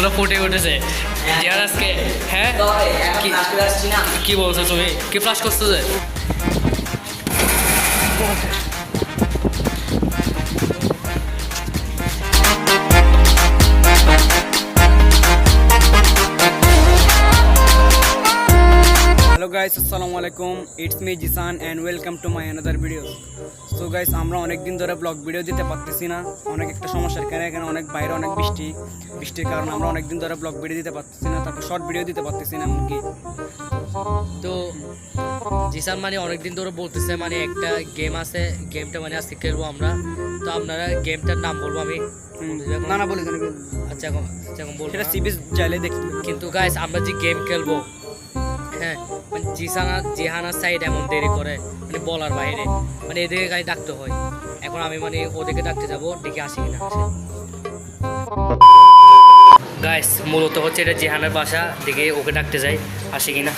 দাঁতগুলো ফুটে উঠেছে। আজকে হ্যাঁ? কি- কি বলছো তুমি? কি ফ্লাশ করছ যে? হ্যালো গাইস আসসালামু আলাইকুম it's me Jisan and welcome to my another video so guys আমরা অনেক দিন ধরে ব্লগ ভিডিও দিতে পারতেছি না। অনেক একটা সমস্যার কারণে এখানে অনেক বাইরে অনেক বৃষ্টি। বৃষ্টির কারণে আমরা অনেক দিন ধরে ব্লগ ভিডিও দিতে পারতেছি না তারপর শর্ট ভিডিও দিতে পারতেছি না এমনকি। তো জিসান মানে অনেকদিন ধরে বলতেছে মানে একটা গেম আছে গেমটা মানে আজকে খেলব আমরা। তো আপনারা গেমটার নাম বলব আমি। না না বলে আচ্ছা এখন আচ্ছা এখন বলব সেটা। সিবিস চাইলে দেখি কিন্তু গাইস আমরা যে গেম খেলব হ্যাঁ মানে জিসানা, জেহানার সাইড এমন দেরি করে মানে বলার বাইরে মানে এদিকে গাড়ি ডাকতে হয়। এখন আমি মানে ওদেরকে ডাকতে যাব ডেকে আসি কিনা গাইস মূলত হচ্ছে এটা জেহানের বাসা, দেখে ওকে ডাকতে যাই, আসি কিনা।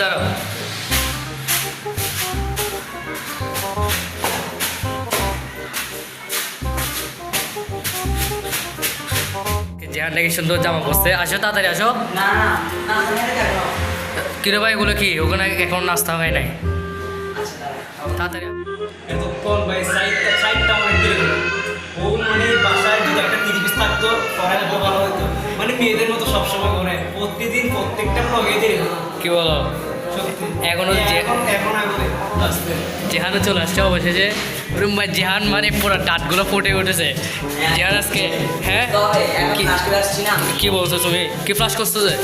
দাঁড়াও। জেহান নাকি সুন্দর জামা পরছে। আসো তাড়াতাড়ি আসো। কিরে ভাই এগুলো কি? ওখানে এখন নাস্তা হয় নাই। তাড়াতাড়ি আ- এতক্ষণ ভাই সাইডটা সাইডটা অনেক দেরি ও মানে বাসায় যদি একটা তিরিশ পিস থাকতো পড়ালেখা ভালো হতো মানে মেয়েদের মতো সবসময় করে প্রতিদিন প্রত্যেকটা ব্লগে দেরি কি বলো? এখনও যে- এখন এখন জেহানও চলে আসছে অবশেষে। ওরে মা- জেহান মানে পুরো দাঁতগুলো ফুটে উঠেছে। জেহান আজকে হ্যাঁ? কি বলছো তুমি? কি ফ্লাশ করছ যে?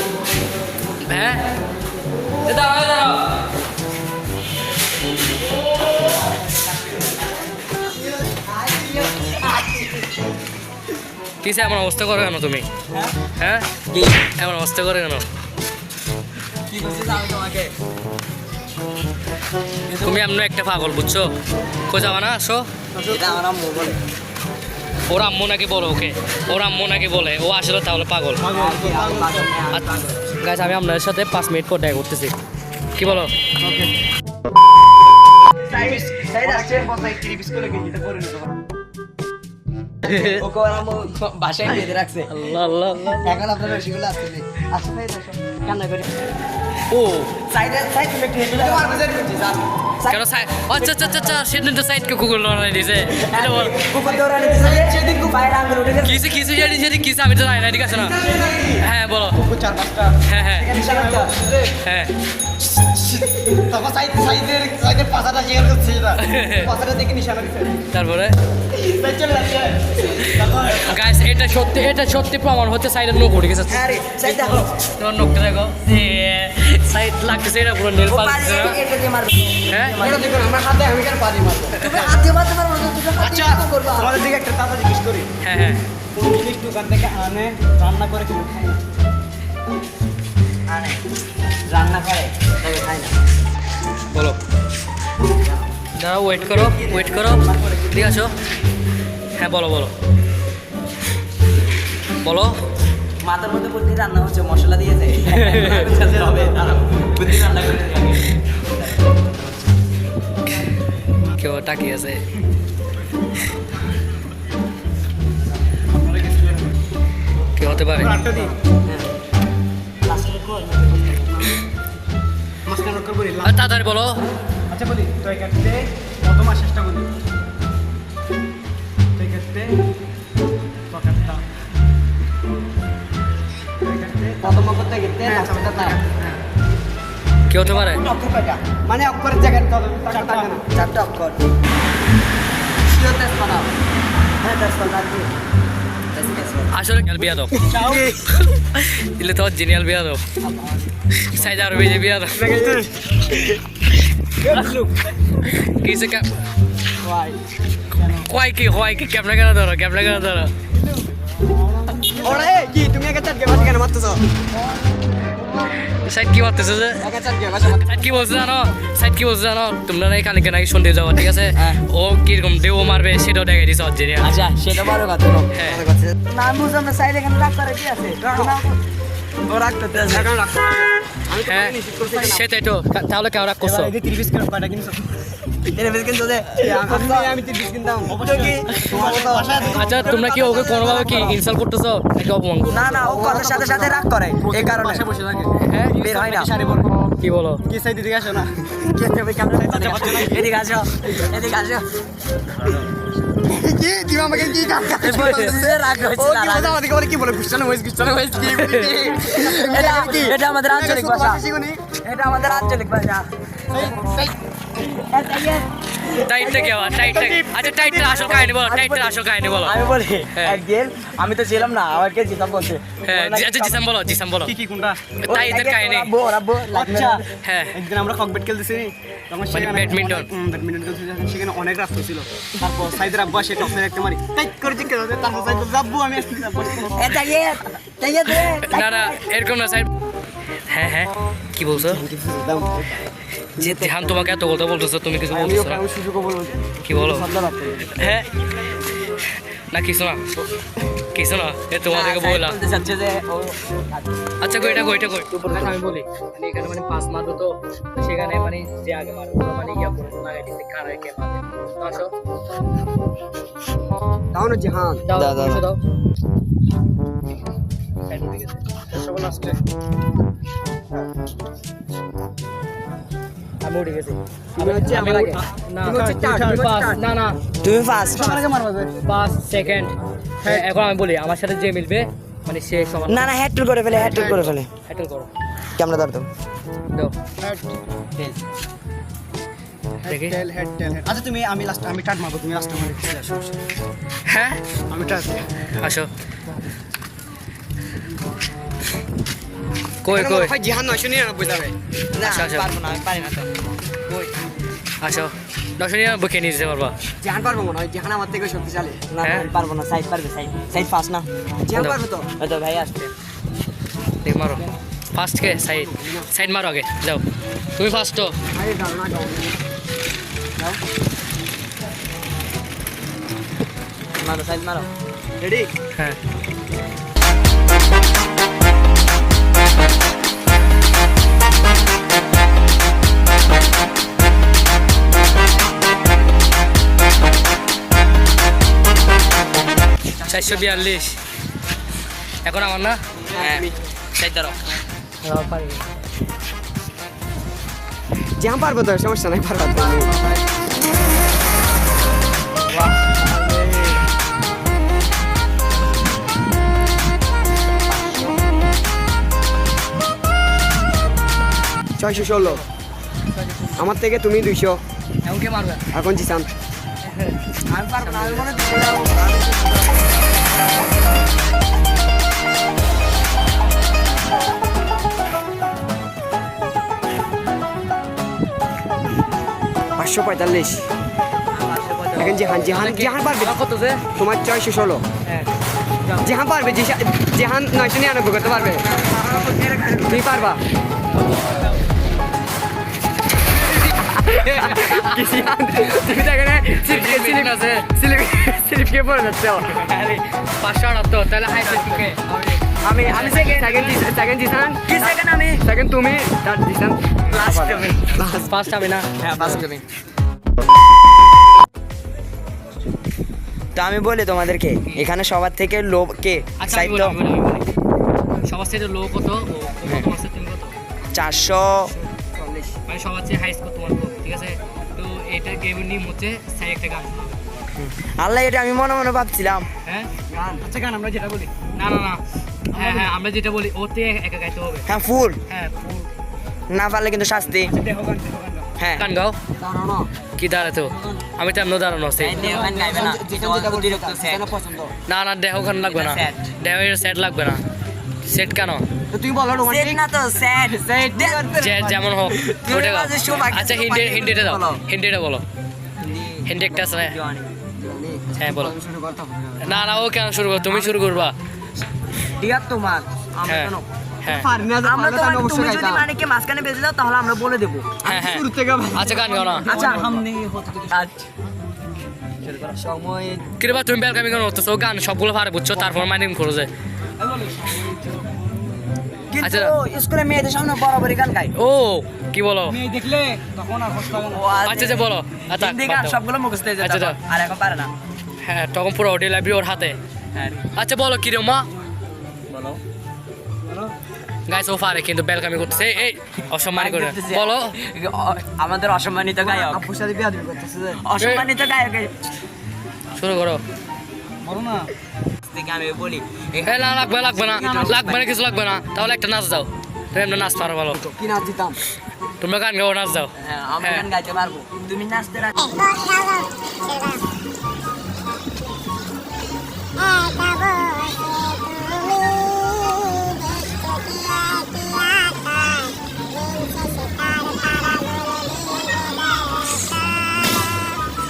হ্যাঁ? দাঁড়াও কিসে এমন অবস্থা করো কেন তুমি? হ্যাঁ? এমন অবস্থা করে কেন? কি তোমাকে? তুমি এমন একটা পাগল বুঝছ? খোঁজাবা না? আসো। ওর আম্মু নাকি বলো ওকে? ওর আম্মু নাকি বলে। ও আসলে তাহলে পাগল। গাছ আমি আপনাদের সাথে পাঁচ মিনিট পর দেখা করতেছি। কি বলো? বাসায় রাখছে। আল্লাহ আল্লাহ এখন আপনার কান্না করে। ও। সাইডে সাইড আর বাজার কেন সাইড আচ্ছা আচ্ছা আচ্ছা আচ্ছা সেদিন তো সাইডকে কুকুর লড়াই দিছে। কুকুর দৌড়ানি দিছে সেদিন খুব বাইরে আঙ্গুল উঠে গেছে কিসে কিসে জানি সেদিন কিসে আমি তো জানি না ঠিক আছে না? হ্যাঁ বলো। কুকুর চার পাঁচটা। হ্যাঁ হ্যাঁ। হ্যাঁ। তখন সাইড সাইডের সাইডের পাশাটা শেয়ার করছে এটা পাশাটা দেখে নিশানা দিছে। তারপরে? গাইস এটা সত্যি এটা সত্যি প্রমাণ হচ্ছে সাইডের নোক উঠে গেছে হ্যাঁ সাইড দেখো। তোমার নোকটা দেখো। সাইড লাগতেছে এটা পুরো নীল পাল এটা দিয়ে মারবে। হ্যাঁ? এটা দেখো আমার হাতে আমি কেন পারি মারবো? তুমি হাত দিয়ে মারতে পারব না তুমি হাত আচ্ছা দিয়ে করবা। তোমাদের দিকে একটা কথা জিজ্ঞেস করি। হ্যাঁ হ্যাঁ। কোন জিনিস দোকান থেকে আনে রান্না করে? রান্না করে। না বলো। দাঁড়াও ওয়েট করো ওয়েট করো। ঠিক আছো? হ্যাঁ বলো বলো। বলো। মাথার মধ্যে বুদ্ধি রান্না হচ্ছে মশলা দিয়েছে বুদ্ধি রান্না করে কেউ তাকিয়ে আছে। কে হতে পারে। তাড়াতাড়ি বলো। আচ্ছা বলি তো এই ক্ষেত্রে প্রথম আর শেষটা বলি। তো এই ক্ষেত্রে পকেটটা তো এই ক্ষেত্রে প্রথম করতে গেতে লাস্টে না। কে হতে পারে? মানে অক্ষরের জায়গায় চারটা। থাকে না। চারটা অক্ষর। হ্যাঁ বানাও আসলে গেল বিয়া দাও। দিলে তো জিনিয়াল বিয়া দাও। সাইজ আর বেজে বিয়া দাও। কিসে কা কয়? কি হয় কি ক্যামেরা কেন ধরো ক্যামেরা কেন ধরো? ওরে কি তুমি একা চাট গেমাস কেন মারতেছো? সাইড কি মারতেছে যে সাইড কি বলছে জানো সাইড কি বলছে জানো তোমরা নাকি কালকে নাকি সন্ধ্যে যাওয়া ঠিক আছে? হ্যাঁ। ও কীরকম দেও মারবে সেটাও দেখাই দিছে অরিজিনাল আচ্ছা সেটা বড় কথা হ্যাঁ। না বুঝলাম না সাইড এখানে রাখ করে কি আছে? ও রাখতে এখন রাখ হ্যাঁ সেটাই তো তাহলে কেউ রাখ করছ? এবার এই যে 30 পিস করে কয়টা কিনছো এর বেশ কিন্তু দে আমি তো বিশ কিনতাম। অবশ্যই কি? তোমার মতো আচ্ছা তোমরা কি ওকে কোনোভাবে কি ইনসাল্ট করতেছো নাকি অপমান করছ? না না ও কথার সাথে সাথে রাগ করে এই কারণে। বসে থাকে। হ্যাঁ বের হয় না। কি বলো? কি সাইড দিকে আসো না। কে দেবে কেমন এদিকে আসো এদিকে আসো। কি? তুমি আমাকে কি কাজ রাগ হয়েছে না, রাগ। আমাদেরকে বলে কি বলে গুস্টানো হয়েছে গুস্টানো হয়েছে কি এটা এটা আমাদের আঞ্চলিক ভাষা। এটা আমাদের আঞ্চলিক ভাষা। টাইটটা কি টাইটটা আচ্ছা টাইটটা আসল কাহিনী বলো টাইটটা আসল কাহিনী বলো। আমি বলি হ্যাঁ। একদিন আমি তো ছিলাম না আমাকে জিতাম বলছে? হ্যাঁ আচ্ছা জিসাম বলো জিসাম বলো। কি কি কোনটা? তাই কাহিনী। রাব্বো রাব্বো আচ্ছা। হ্যাঁ। একদিন আমরা ককবেট খেলতেছি তখন সেখানে ব্যাডমিন্টন। খেলতেছি সেখানে অনেক রাস্তা ছিল। তারপর সাইদের আব্বু আসে টপসে একটা মারি টাইট করে জিজ্ঞেস করে তারপর সাইদ আব্বু আমি আসছি আব্বু এটা ইয়ে এটা দে। না না এরকম না হ্যাঁ হ্যাঁ কি বলছো? যে ধ্যান তোমাকে এত কথা বলতেছো তুমি কিছু বলতেছো না। কি বলো? হ্যাঁ। না কিছু না। কিছু না এ তোমাদেরকে বললাম। আচ্ছা গো এটা গো এটা গো আমি বলি মানে এখানে মানে পাঁচ মারবো তো সেখানে মানে যে আগে মারবো মানে ইয়া করে লাগাই দিচ্ছে কারায় কে মারবে? আসো। দাও না জাহান। দাও দাও, দাও, দাও। দাও সকল আসছে উঠে গেছি আমি হচ্ছে আমার আগে। না তুমি হচ্ছে চার, তুমি তুমি হচ্ছে পাঁচ চার। না না। তুমি ফার্স্ট সবার আগে মারবা সেকেন্ড হ্যাঁ এখন আমি বলি আমার সাথে যে মিলবে মানে সে সমান। না না হ্যাট্রিক করে ফেলে হ্যাট্রিক করে ফেলে। হ্যাটেল করো। ক্যামেরা ধর তো। দাও। হেড দেখি। টেল হেড টেল হেড আচ্ছা তুমি আমি লাস্ট আমি কাট মারবো তুমি লাস্ট মারি হ্যাঁ? আমি কাট আসো। কই কই? ভাই জিহান 999 যাবে। না আচ্ছা, আচ্ছা। পারব না আমি পারি না তো। কই? আসো দর্শনী বুকে নিয়ে যেতে পারবা জিহান পারব মনে হয় জিহান আমার থেকে শক্তিশালী। না হ্যাঁ? পারব না সাইড পারবে সাইড সাইড ফার্স্ট না। জিহান পারব তো? তো ভাই আসছে। দেখ মারো। ফার্স্ট কে? সাইড। সাইড মারো আগে যাও। তুমি ফার্স্ট তো আরে দাও না দাও মারো সাইড মারো। রেডি হ্যাঁ। চারশো বিয়াল্লিশ। এখন আমার না? হ্যাঁ। সাইড পারব তো সমস্যা নাই পারব। ছয়শো ষোলো। আমার থেকে তুমি দুইশো। এখন কে মারবে? এখন জিসান আমি পারব না আমি মনে হয় পাঁচশো পঁয়তাল্লিশ। এখন জেহান জেহান জেহান পারবে। কত যে? তোমার ছয়শো ষোলো। জেহান জিহান পারবে জিহান নয়শো নিরানব্বই করতে পারবে। তুমি পারবা। আমি হ্যাঁ তো আমি বলি তোমাদেরকে এখানে সবার থেকে লো কে আচ্ছা। সবার থেকে হ্যাঁ। চারশো মানে সবার চেয়ে এটা সাই একটা গান আল্লাহ এটা আমি মনে মনে ভাবছিলাম। হ্যাঁ? গান? আচ্ছা গান আমরা যেটা বলি। না না না। হ্যাঁ হ্যাঁ আমরা যেটা বলি ওতে একা গাইতে হবে। হ্যাঁ ফুল। হ্যাঁ full। না পারলে কিন্তু শাস্তি। আচ্ছা দেহ গান হ্যাঁ। গান গাও। দাঁড়ানো। কি দাঁড়াতো আমি তো এমন দাঁড়ানো আছে। না। না দেহ গান লাগবে না। এটা দেহ সেট লাগবে না। সেট কেন? তুই বলো রোমান্টিক না তো যে যেমন হোক তুমি ওটা আচ্ছা বাকি হিন্দিটা দাও। বলো। হিন্দিটা বলো। হিন্দি একটা আছে না হ্যাঁ বলো। শুরু না না ও কেন শুরু করো তুমি শুরু করবা। ডিয়ার তোমার হ্যাঁ হ্যাঁ। আমরা মানে বলে দেবো। হ্যাঁ হ্যাঁ। আচ্ছা গান গাও না। আচ্ছা। আচ্ছা। কিরবা তুমি বেলকামি কেন করতেছো গান সবগুলো পারে বুঝছ? তারপর মাইনিং করো যে। আচ্ছা। স্কুলে মেয়েদের সামনে বরাবরই গান গায়। ও কি বলো? মেয়ে দেখলে তখন আর কষ্ট হবে না। ও আর আচ্ছা আচ্ছা বলো। আচ্ছা হিন্দি গান সবগুলো মুখস্থ হয়ে যেত আচ্ছা, আর এখন পারে না। হ্যাঁ তখন পুরো অডিও লাইব্রেরি ওর হাতে। হ্যাঁ। আচ্ছা বলো কি রে মা? বলো। গাইস ও পারে কিন্তু বেলকামি করতেছে। এই অসম্মান করে। বলো। আমাদের অসম্মানিত গায়ক। আপুর সাথে বিয়া করতেছে। অসম্মানিত গায়ক। শুরু করো। বলো না। থেকে আমি বলি না লাগবে লাগবে না। লাগবে না কিছু লাগবে না। তাহলে একটা নাচ দাও। তুমি এমনি নাচ পারো ভালো। কি নাচ দিতাম? তোমরা গান গাও নাচ দাও। হ্যাঁ, আমি হ্যাঁ। গান গাইতে পারব। তুমি নাচতে রাখো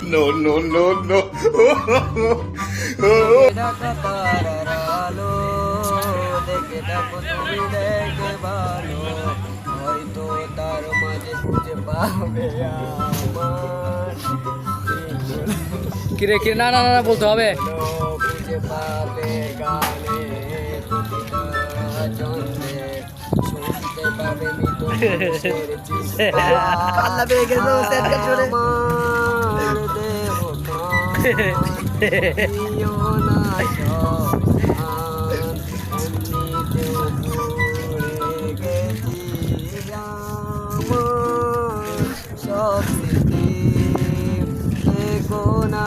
No, no, no, no. দেখে দেখো তুমি দেখে ভালো, হয়তো তার মাঝে খুঁজে পাবে আমার। কিরে কিরে না না না বলতে হবে। খুঁজে পাবে গানে শুনতে পাবে। আমার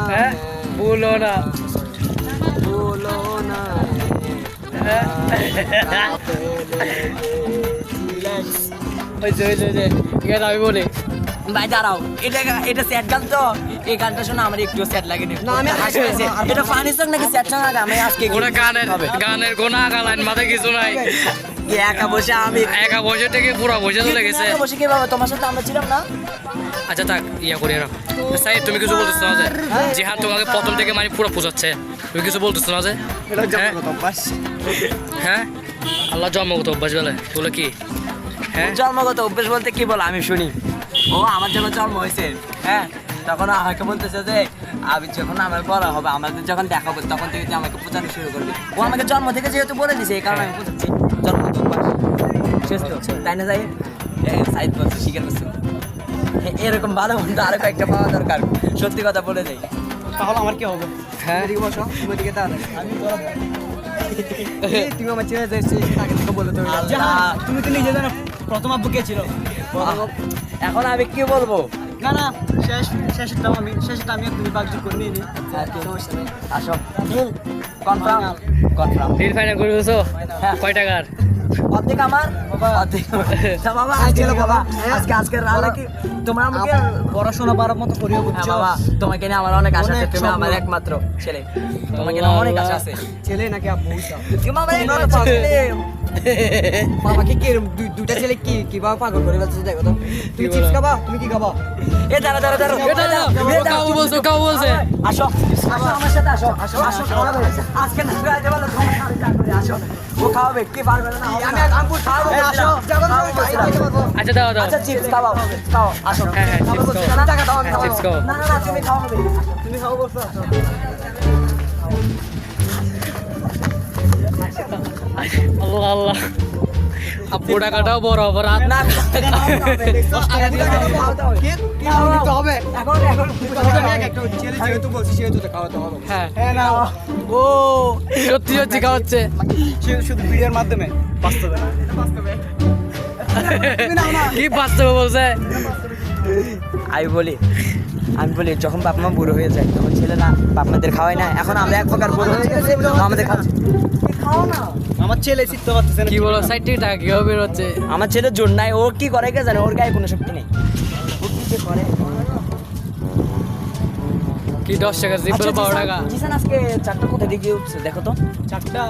হ্যাঁ বলো না হ্যাঁ হয়েছে হয়েছে হয়েছে ঠিক আছে আমি বলি ভাই দাঁড়াও এটা এটা স্যাড গান তো এই গানটা শোনা আমার একটু স্যাড লাগেনি। না আমি এটা ফানি সং নাকি স্যাড সং আমি আজকে গানের গানের কোনো আগা লাইন মাথায় কিছু নাই। একা বসে আমি একা বসে থেকে পুরো বসে চলে গেছে একা বসে কীভাবে? তোমার সাথে আমরা ছিলাম না? আচ্ছা থাক ইয়া করি না তুমি কিছু বলতেছো না যে? জিহান তোমাকে প্রথম থেকে মানে পুরো বোঝাচ্ছে। তুমি কিছু বলতেছো না যে? হ্যাঁ? হ্যাঁ? আল্লাহ জন্মগত অভ্যাস বলে। বলে কি? হ্যাঁ? জন্মগত অভ্যাস বলতে কি বলো? আমি শুনি। ও আমার যখন জন্ম হয়েছে। হ্যাঁ? তখন আমাকে বলতেছে যে আমি যখন আমার বড় হবে আমাদের যখন দেখা হবে তখন থেকে আমাকে পূজানো শুরু করবে। ও আমাকে জন্ম থেকে যেহেতু বলে দিছে এই কারণে আমি বুঝাচ্ছি জন্ম অভ্যাস শেষ তো তাই না যাই সাইড বলছে স্বীকার করছে এরকম ভালো বন্ধু আরও কয়েকটা পাওয়া দরকার সত্যি কথা বলে যাই তাহলে আমার কি হবে? হ্যাঁ? এদিকে বসো তুমি এদিকে তাড়াতাড়ি আমি তুমি আমার ছেলে যে সে আগে থেকে বলে তুমি তুমি তো নিজে জানো প্রথম আব্বু কে ছিল? এখন আমি কি বলব? না না শেষ শেষটাও আমি শেষটা আমি আর তুমি বাগজি করে নিই আসো। কনফার্ম কনফার্ম ডিল ফাইনাল করে দিছো হ্যাঁ। কয় টাকার? অর্ধেক আমার? বাবা। আজকে বাবা আজকে আজকে রান্না কি? তোমার আমাকে পড়াশোনা বাড়ার মতো করিও হ্যাঁ বুঝছ? বাবা তোমাকে নিয়ে আমার অনেক আশা আছে। তুমি। আমার একমাত্র ছেলে। তোমাকে নিয়ে অনেক আশা আছে। ছেলে নাকি ওইটা? তুমি আমার তোমরা একমাত্র ছেলে। বাবাকে কি দুইটা ছেলে কি কীভাবে পাগল করে ফেলছে দেখো তো? তুমি চিপস খাবা? তুমি কি খাবা? এ দাঁড়া দাঁড়া দাঁড়া এটা না, এ দাঁড়া, কাউ বলছো কাউ বলছে। আসো আসো আমার সাথে আসো আসো আসো খাওয়াবে আজকে না খাওয়াতে বলো তোমার সাথে চা করে আসো। ও খাওয়াবে কি পারবে না আমি আমি খাওয়াবো আসো। আচ্ছা দাও দাও। আচ্ছা চিপস খাওয়াও খাও আসো। হ্যাঁ, হ্যাঁ, খাও। না, টাকা দাও হ্যাঁ, খাও। না না না তুমি খাওয়াবে তুমি খাও বলছো আসো। আল্লাহ আব্বু টাকাটাও বড় বড় রাত না হবে এখন এখন ছেলে যেহেতু বলছি সেহেতু তো খাওয়াতে হবে হ্যাঁ হ্যাঁ না ও সত্যি সত্যি খাওয়াচ্ছে শুধু ভিডিওর মাধ্যমে বাস্তবে কি বাস্তবে বলছে আমি বলি আমি বলি যখন বাপ মা বুড়ো হয়ে যায় তখন ছেলেরা বাপ মাদের খাওয়ায় না এখন আমরা এক প্রকার বুড়ো হয়ে গেছি আমাদের খাচ্ছে খাও না আমার ছেলে শিখতে পারতেছে না কি বলো ষাট টাকা কীভাবে বের হচ্ছে আমার ছেলে জোর নাই ও কি করে কে জানে ওর গায়ে কোনো শক্তি নেই। ও কি যে করে? কি দশ টাকা আচ্ছা, বারো টাকা? জিসান আজকে চারটা কোথা দিকে উঠছে দেখো তো। চারটা?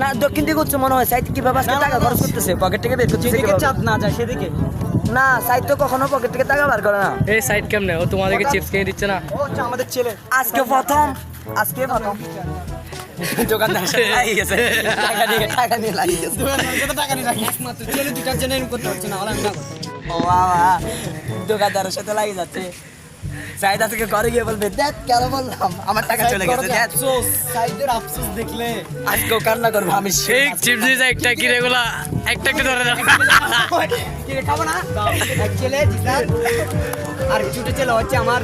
না দক্ষিণ দিকে উঠছে মনে হয় সাইড কীভাবে আজকে টাকা। খরচ করতেছে? পকেট থেকে বের করতেছে যেদিকে কীভাবে? চাঁদ না যায় সেদিকে। না সাইড তো কখনো পকেট থেকে টাকা বার করে না। এই সাইড কেমনে? ও তোমাদেরকে চিপস কিনে দিচ্ছে না? ও আমাদের ছেলে। আজকে প্রথম আজকে প্রথম। দোকানদার লাগিয়ে গেছে টাকা দিয়ে টাকা দিয়ে লাগিয়ে গেছে টাকা নিয়ে একমাত্র ছেলে দুটার জন্য এরকম করতে পারছে না হলে আমি না ও বাবা দোকানদারের সাথে লাগিয়ে যাচ্ছে। সাইদ থেকে ঘরে গিয়ে বলবে দেখ কেন বললাম? আমার টাকা চলে গেছে দেখ। সাইদের আফসোস দেখলে। আজকেও কান্না করব আমি চিপস দিয়েছে একটা কিরে গুলা একটা একটা ধরে কি রে, খাব না? এক ছেলে জিসান। আর ছোট ছেলে হচ্ছে আমার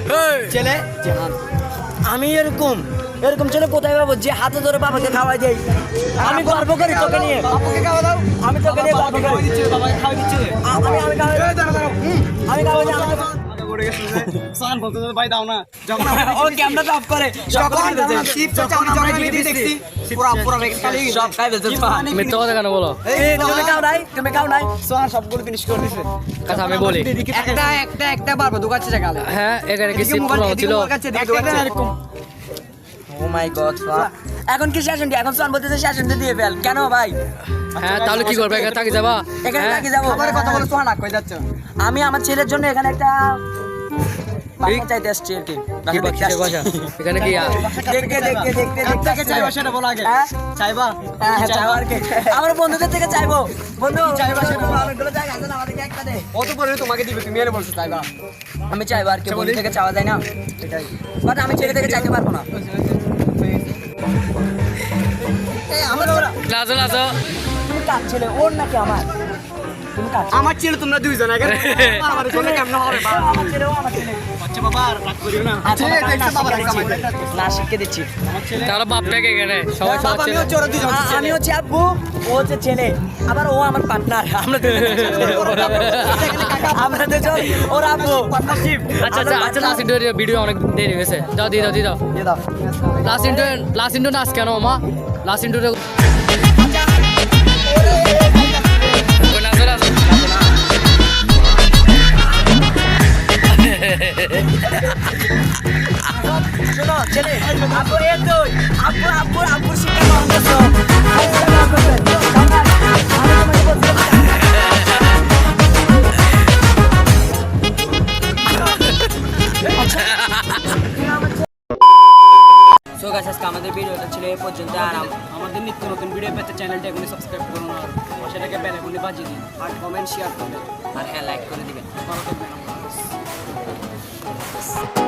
ছেলে জেহান আমি এরকম এরকম ছেলে কোথায় পাবো যে হাতে ধরে বাবাকে খাওয়াই দেই আমি গর্ব করি তোকে নিয়ে। বাবাকে খাওয়া দাও। আমি তোকে নিয়ে গর্ব করি বাবাকে খাওয়া দিচ্ছে। আমি আমি খাওয়াই দিই। আমি খাওয়াই দিই, আমাকে পড়ে গেছে সান বলতে ভাই দাও না। যখন ও ক্যামেরা অফ করে যখন খাই ফেলছে। আমি যখন ভিডিও দেখছি পুরো পুরো খালি সব খাই ফেলছে মিথ্যা কথা কেন বলো? এই, তুমি খাও নাই তুমি খাও নাই। সোহান সবগুলো ফিনিশ করে দিছে। কথা আমি বলি। একটা একটা একটা পারব দোকাচ্ছে টাকা হ্যাঁ এখানে কি সিট ছিল এরকম ও মাই গড এখন কি শাসনটি এখন সোহান বলতেছে শাসনটি দিয়ে ফেল। কেন ভাই? হ্যাঁ তাহলে কি করবে? এখানে থাকি যাবা? এখানে হ্যাঁ? থাকি যাব। কথা বলে সোহান কই যাচ্ছে? আমি আমার ছেলের জন্য এখানে একটা এখানে কি দেখতে দেখতে দেখতে দেখতে চাইবা সেটা বলো আগে। হ্যাঁ? চাইবা? হ্যাঁ, হ্যাঁ, চাইব আর কি। আমার বন্ধুদের থেকে চাইব। বন্ধু চাইবা সেটা অনেকগুলো জায়গা আছে আমাদেরকে একটা দে। অত পরে তোমাকে দিবে? তুমি এনে বলছো চাইবা। আমি চাইব আর কি বন্ধু থেকে চাওয়া যায় না। বাট আমি ছেলে থেকে চাইতে পারব না। লাজো লাজো। তুমি কার ছেলে ওর নাকি আমার? ছেলে? আমার ছেলে তোমরা দুইজন আগে আমার ছেলে কেমন হবে আমার ছেলে ও আমার ছেলে। বাচ্চা বাবা আর রাগ করিও না। আচ্ছা, ছেলে বাবা, দেখছে না, বাবা শিখে রাগ দিচ্ছি। না। শিখে দিচ্ছি। তাহলে বাপটাকে এখানে সবাই সবার বাবা ছেলে। আমিও চোরা দুইজন আ- আমি হচ্ছে আব্বু ও হচ্ছে ছেলে আবার ও আমার পার্টনার আমরা আমরা দুজন ওর আব্বু। পার্টনারশিপ আচ্ছা আচ্ছা আচ্ছা লাস্ট ভিডিও অনেক দেরি হয়েছে। দাও দিয়ে দাও দিয়ে দাও। লাস্ট ইন্টু লাস্ট ইন্টু নাচ কেন মা? লাস্ট ইন্টু শোনো গাইস আজকে আমাদের ভিডিওটা ছিল এই পর্যন্ত আর আমাদের নিত্য নতুন ভিডিও পেতে চ্যানেলটা এখনই সাবস্ক্রাইব করুন আর সেটাকে বেল আইকনে বাজিয়ে দিন। আর কমেন্ট শেয়ার করবেন। আর হ্যাঁ লাইক করে দিবেন। ভালো থাকবেন Podcast.